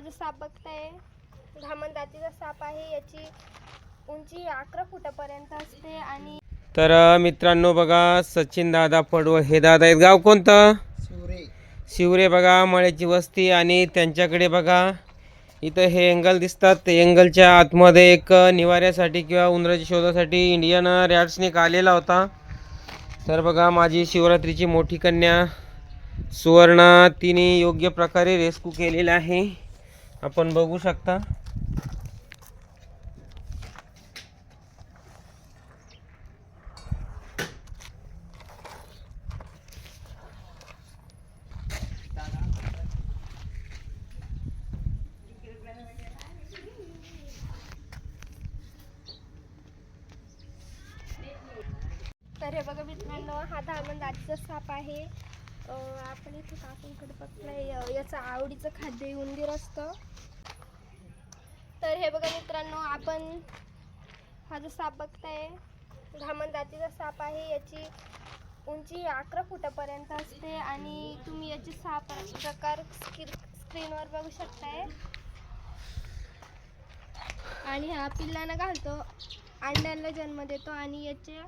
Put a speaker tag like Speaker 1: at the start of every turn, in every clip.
Speaker 1: जो साप बघताय. धामण जातीचा साप आहे. याची उंची अकरा फुटापर्यंत असते आणि
Speaker 2: तर मित्रांनो बघा सचिन दादा पडवळ हे दादा आहेत. गाव कोणतं? शिवरे. बघा मळ्याची वस्ती आणि त्यांच्याकडे बघा. इथं हे एंगल दिसतात. ते एंगलच्या आतमध्ये एक निवाऱ्यासाठी किंवा उंदराच्या शोधासाठी इंडियन रॅट स्नेक आलेला होता. तर बघा माझी शिवरात्रीची मोठी कन्या सुवर्णा तिने योग्य प्रकारे रेस्क्यू केलेला आहे. आपण बघू शकता.
Speaker 1: तर हे बघा मित्रांनो हा धामण साप आहे. आपण इथे काकूंकडे बघताय याचं आवडीचं खाद्य उंदीर असतं. तर हे बघा मित्रांनो आपण हा जो साप बघताय घामण जातीचा साप आहे याची उंची अकरा फुटापर्यंत असते आणि तुम्ही याचे साप प्रकार स्क्री स्क्रीनवर बघू शकताय. आणि हा पिल्लांना घालतो अंड्यांना जन्म देतो आणि याचे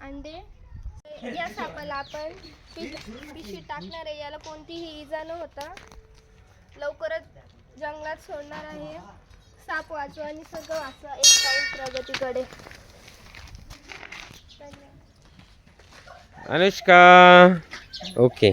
Speaker 1: अंडे या सापाला आपण पिशवी टाकणार आहे. याला कोणतीही इजा न होता लवकरच जंगलात सोडणार आहे. साप वाचवा आणि सगळं वाचवा एक पाऊल प्रगतीकडे. धन्यवाद.
Speaker 2: अनुष्का. ओके.